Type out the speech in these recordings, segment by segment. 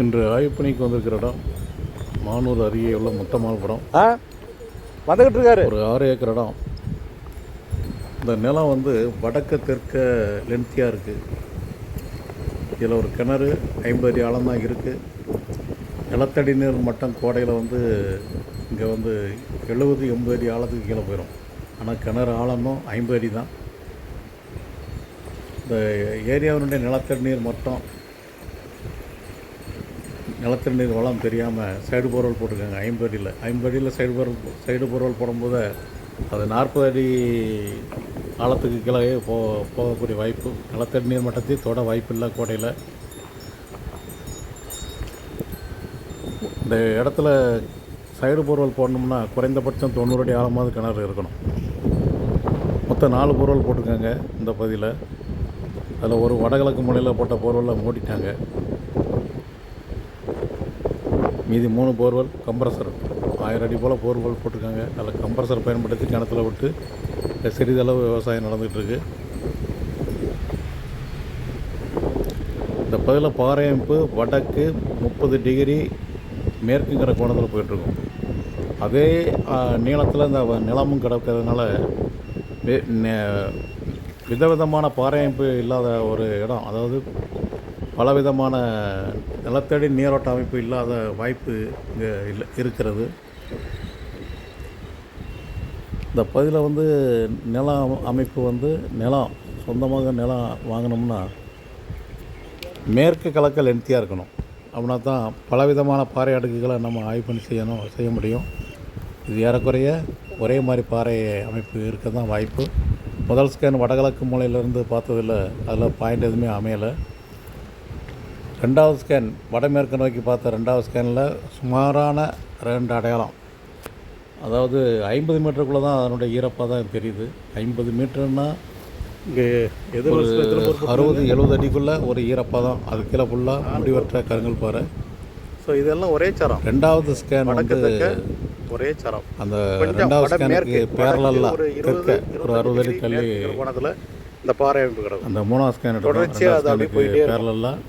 இன்று ஆய்வுப்பணிக்கு வந்திருக்கிற இடம் மானூர் அருகே உள்ள முத்தமால்புரம் ஆ வந்துக்கிட்டு இருக்காரு. ஒரு ஆறு ஏக்கர் இடம். இந்த நிலம் வந்து வடக்க தெற்க லென்த்தியாக இருக்குது இதில் ஒரு கிணறு ஐம்பது அடி ஆழம் தான் இருக்குது நிலத்தடி நீர் மட்டம் கோடையில் வந்து இங்கே வந்து எழுபது எண்பது அடி ஆழத்துக்கு கீழே போயிடும் ஆனால் கிணறு ஆழமும் ஐம்பது அடி தான். இந்த ஏரியாவினுடைய நிலத்தடி நீர் மட்டம் நிலத்தடி நீர் வளம் தெரியாமல் சைடு போர்வல் போட்டிருக்காங்க. ஐம்பது அடியில் ஐம்பது அடியில் சைடு போர்வல் சைடு போர்வல் போடும்போது அது நாற்பது அடி ஆழத்துக்கு கீழே போ போகக்கூடிய வாய்ப்பு நிலத்தடி நீர் மட்டத்தை தொட வாய்ப்பு இல்லை கோடையில். இந்த இடத்துல சைடு போர்வல் போடணும்னா குறைந்தபட்சம் தொண்ணூறு அடி ஆழமாவது கிணறு இருக்கணும். மொத்தம் நாலு போர்வல் போட்டிருக்காங்க இந்த பகுதியில். அதில் ஒரு வடகிழக்கு முனையில் போட்ட போர்வலில் மூடிட்டாங்க. மீதி மூணு போர்வெல் கம்ப்ரஸர் ஆயிரம் அடி போல் போர்வெல் போட்டிருக்காங்க. அதில் கம்ப்ரஸர் பயன்படுத்தி கிணத்துல விட்டு சிறிதளவு விவசாயம் நடந்துகிட்ருக்கு. இந்த பகுதியில் பாறை அமைப்பு வடக்கு முப்பது டிகிரி மேற்குங்கிற கோணத்தில் போயிட்டுருக்கும். அதே நீளத்தில் இந்த நிலமும் கிடக்கிறதுனால வே- நெ- விதவிதமான பாறை அமைப்பு இல்லாத ஒரு இடம். அதாவது பலவிதமான நிலத்தடி நீரோட்ட அமைப்பு இல்லாத வாய்ப்பு இங்கே இல்லை இருக்கிறது. இந்த பகுதியில் வந்து நில அமைப்பு வந்து நிலம் சொந்தமாக நிலம் வாங்கினோம்னா மேற்கு கலக்க லென்த்தியாக இருக்கணும். அப்படின்னா தான் பலவிதமான பாறை அடுக்குகளை நம்ம ஆய்வு பண்ணி செய்யணும் செய்ய முடியும். இது ஏறக்குறைய ஒரே மாதிரி பாறை அமைப்பு இருக்க தான் வாய்ப்பு. முதல் ஸ்கேன் வடகிழக்கு மூலையிலேருந்து பார்த்ததில் அதில் பாயிண்ட் எதுவுமே அமையலை. ரெண்டாவது ஸ்கேன் வடமேற்கு நோக்கி பார்த்த ரெண்டாவது ஸ்கேனில் சுமாரான ரெண்டு அடையாளம். அதாவது ஐம்பது மீட்டருக்குள்ளே தான் அதனுடைய ஈரப்பதம் தெரியுது. ஐம்பது மீட்டர்னா இங்கே எது அறுபது எழுபது அடிக்குள்ளே ஒரு ஈரப்பதம் அது கீழே ஃபுல்லாக முடிவற்ற கருங்கல் பாறை. ஸோ இதெல்லாம் ஒரே சரம். ரெண்டாவது ஸ்கேன் வந்து ஒரே சரம். அந்த ரெண்டாவது ஸ்கேனுக்கு பேரலெல்லாம் ஒரு தெற்க ஒரு அறுபது அடி தள்ளி இந்த பாறை அந்த மூணாவது ஸ்கேன் தொடர்ச்சியா அது அப்படியே போயிட்டே இருக்கும்.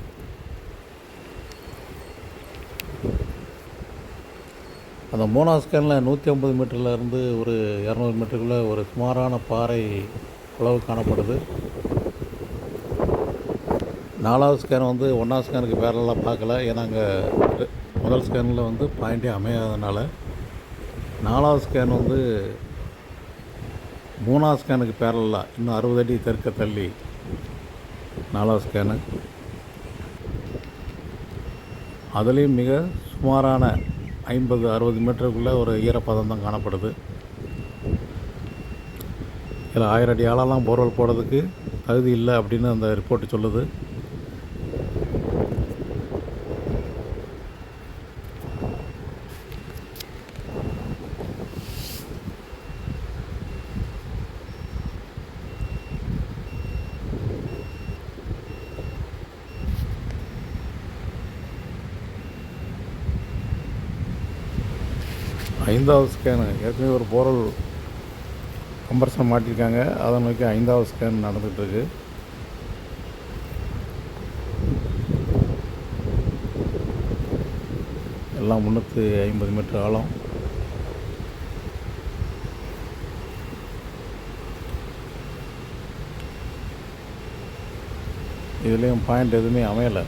அந்த மூணாவது ஸ்கேனில் நூற்றி ஐம்பது மீட்டர்லேருந்து ஒரு இரநூறு மீட்டருக்குள்ளே ஒரு சுமாரான பாறை உழவு காணப்படுது. நாலாவது ஸ்கேன் வந்து ஒன்றாவது ஸ்கேனுக்கு பேரலாம் பார்க்கல. ஏன்னா அங்கே முதல் ஸ்கேனில் வந்து பாயிண்டே அமையாதனால நாலாவது ஸ்கேன் வந்து மூணாவது ஸ்கேனுக்கு பேரலாக இன்னும் அறுபது அடி தெற்க தள்ளி நாலாவது ஸ்கேனு. அதுலேயும் மிக சுமாரான ஐம்பது அறுபது மீட்டருக்குள்ளே ஒரு ஈரப்பதம் தான் காணப்படுது. இதில் ஆயிரம் அடி ஆளெல்லாம் போர்வெல் போடுறதுக்கு தகுதி இல்லை அப்படின்னு அந்த ரிப்போர்ட் சொல்லுது. ஐந்தாவது ஸ்கேனு ஏற்கனவே ஒரு போரல் கம்பர்சன் மாட்டியிருக்காங்க அதை நோக்கி ஐந்தாவது ஸ்கேன் நடந்துகிட்ருக்கு எல்லாம் முந்நூற்றி ஐம்பது மீட்டர் ஆழம். இதுலேயும் பாயிண்ட் எதுவுமே அமையலை.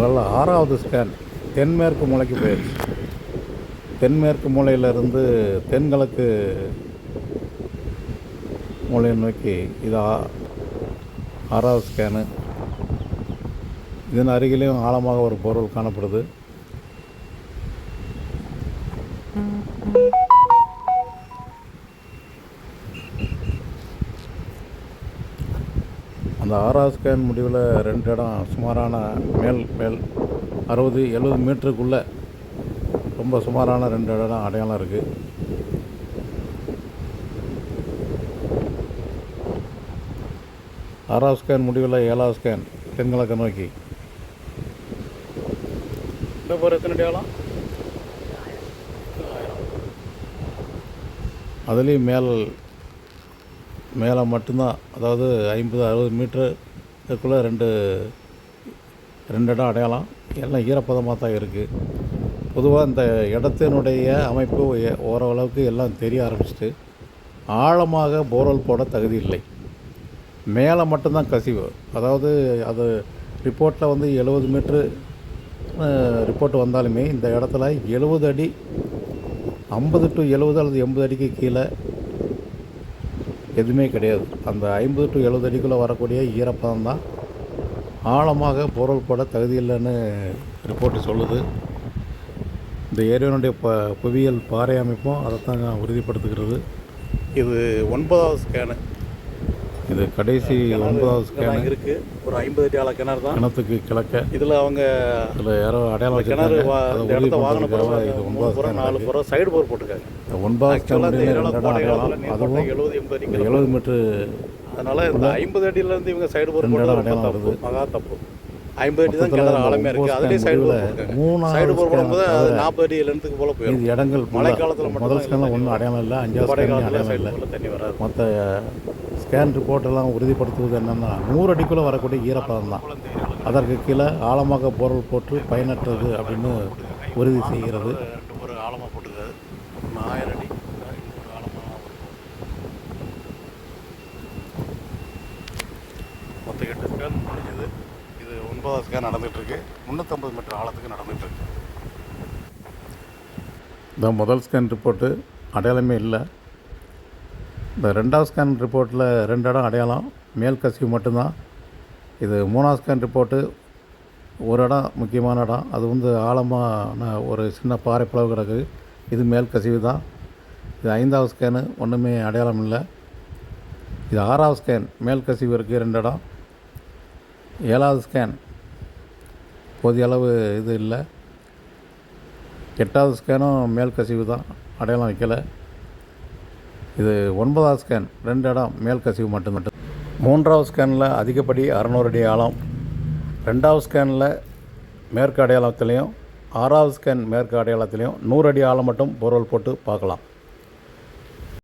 அதில் ஆறாவது ஸ்கேன் தென்மேற்கு மூலைக்கு போயிடுச்சு தென்மேற்கு மூலையிலிருந்து தென்கிழக்கு மூலையை நோக்கி இது ஆறாவது ஸ்கேனு இதன் அருகிலையும் ஆழமாக ஒரு பொருள் காணப்படுது. அந்த ஆறாவது ஸ்கேன் முடிவில் ரெண்டு இடம் சுமாரான மேல் மேல் அறுபது எழுபது மீட்டருக்குள்ளே ரொம்ப சுமாரான ரெண்டு இடம் அடையாளம் இருக்குது ஆறாவது ஸ்கேன் முடிவில் ஏழாவது ஸ்கேன் தென்கிழக்கு நோக்கி. இந்த போகிற எத்தனை அடையாளம் அதுலேயும் மேல் மேலே மட்டும்தான். அதாவது ஐம்பது அறுபது மீட்டருக்குள்ளே ரெண்டு ரெண்டு இடம் அடையாளம். எல்லாம் ஈரப்பதமாக தான் இருக்குது பொதுவாக இந்த இடத்தினுடைய அமைப்பு ஓரளவுக்கு எல்லாம் தெரிய ஆரம்பிச்சிட்டு ஆழமாக போர்வெல் போட தகுதி இல்லை. மேலே மட்டும்தான் கசிவு. அதாவது அது ரிப்போர்ட்டில் வந்து எழுபது மீட்ரு ரிப்போர்ட் வந்தாலுமே இந்த இடத்துல எழுபது அடி ஐம்பது டு எழுபது அல்லது எண்பது அடிக்கு கீழே எதுவுமே கிடையாது. அந்த ஐம்பது டு எழுபது அடிக்குள்ளே வரக்கூடிய ஈரப்பதம் தான். ஆழமாக பொருள் போட தகுதி இல்லைன்னு ரிப்போர்ட்டு சொல்லுது. இந்த ஏரியானுடைய ப புவியியல் பாறை அமைப்பும் அதைத்தான் உறுதிப்படுத்துகிறது. இது ஒன்பதாவது ஸ்கேனு இது கடைசி ஒன்பதாவது ஸ்கேனு இருக்கு. ஒரு ஐம்பது அடி ஆழ கிணறு தான். கிணத்துக்கு கிழக்க. இதில் அவங்க இதில் யாரோ அடையாளம் கிணறு இடத்த வாங்கின பிறகு இது மூணு ஒன்பதாவது புறம் நாலு. புறம் சைடு போர் போட்டிருக்காங்க. ஒன்பதாவது ஸ்கேன் அதுவும் எழுபது எண்பது எழுபது மீட்ரு அதனால இந்த ஐம்பது அடியிலேருந்து இவங்க சைடு போர் ரொம்ப அடையாளம் வருது. மகா தப்பு. ஐம்பது அடி தான் கிணறு ஆழமே இருக்குது அதுலேயே ஸ்கேன் சைடு போர் மூணாவது சைடு போர் போடும்போது அது நாற்பது அடி லென்த்துக்கு போல போயிடும். இது இடங்கள் மழை காலத்துல முதல் ஸ்கேனில் ஒன்றும் அடையாளம் இல்லை அஞ்சாவது காலத்தில் அடையாளம் இல்லை. மற்ற ஸ்கேன் ரிப்போர்ட்டெல்லாம் உறுதிப்படுத்துவது என்னென்னா நூறு அடிக்குள்ளே வரக்கூடிய ஈரப்பதம் தான். அதற்கு கீழே ஆழமாக பொருள் போட்டு பயனற்றது அப்படின்னு உறுதி செய்கிறது. ஒரு ஆழமாக போட்டுக்காது ஆயிரம் அடி மொத்த எட்டு ஸ்கேன் முடிஞ்சது இது ஒன்பதாவது ஸ்கேன் நடந்துட்டு முந்நூற்றம்பது மீட்டர் ஆழத்துக்கு நடந்துகிட்ருக்கு இந்த முதல் ஸ்கேன் ரிப்போர்ட்டு அடையாளமே இல்லை. இந்த ரெண்டாவது ஸ்கேன் ரிப்போர்ட்டில் ரெண்டு இடம் அடையாளம் மேல் கசிவு மட்டும்தான். இது மூணாவது ஸ்கேன் ரிப்போர்ட்டு ஒரு இடம் முக்கியமான இடம். அது வந்து ஆழமான ஒரு சின்ன பாறை பிளவு கிடக்கு. இது மேல் கசிவு தான். இது ஐந்தாவது ஸ்கேனு ஒன்றுமே அடையாளம் இல்லை. இது ஆறாவது ஸ்கேன் மேல் கசிவு இருக்குது ரெண்டு இடம். ஏழாவது ஸ்கேன் போதிய அளவு இது இல்லை. எட்டாவது ஸ்கேனும் மேல் கசிவு தான். அடையாளம் வைக்கலை. இது ஒன்பதாவது ஸ்கேன் ரெண்டு இடம் மேல் கசிவு மட்டும் மட்டும். மூன்றாவது ஸ்கேனில் அதிகப்படி அறநூறு அடி ஆழம். ரெண்டாவது ஸ்கேனில் மேற்கு அடையாளத்துலேயும் ஆறாவது ஸ்கேன் மேற்கு அடையாளத்துலேயும் நூறு அடி ஆழம் மட்டும் பொருள் போட்டு பார்க்கலாம்.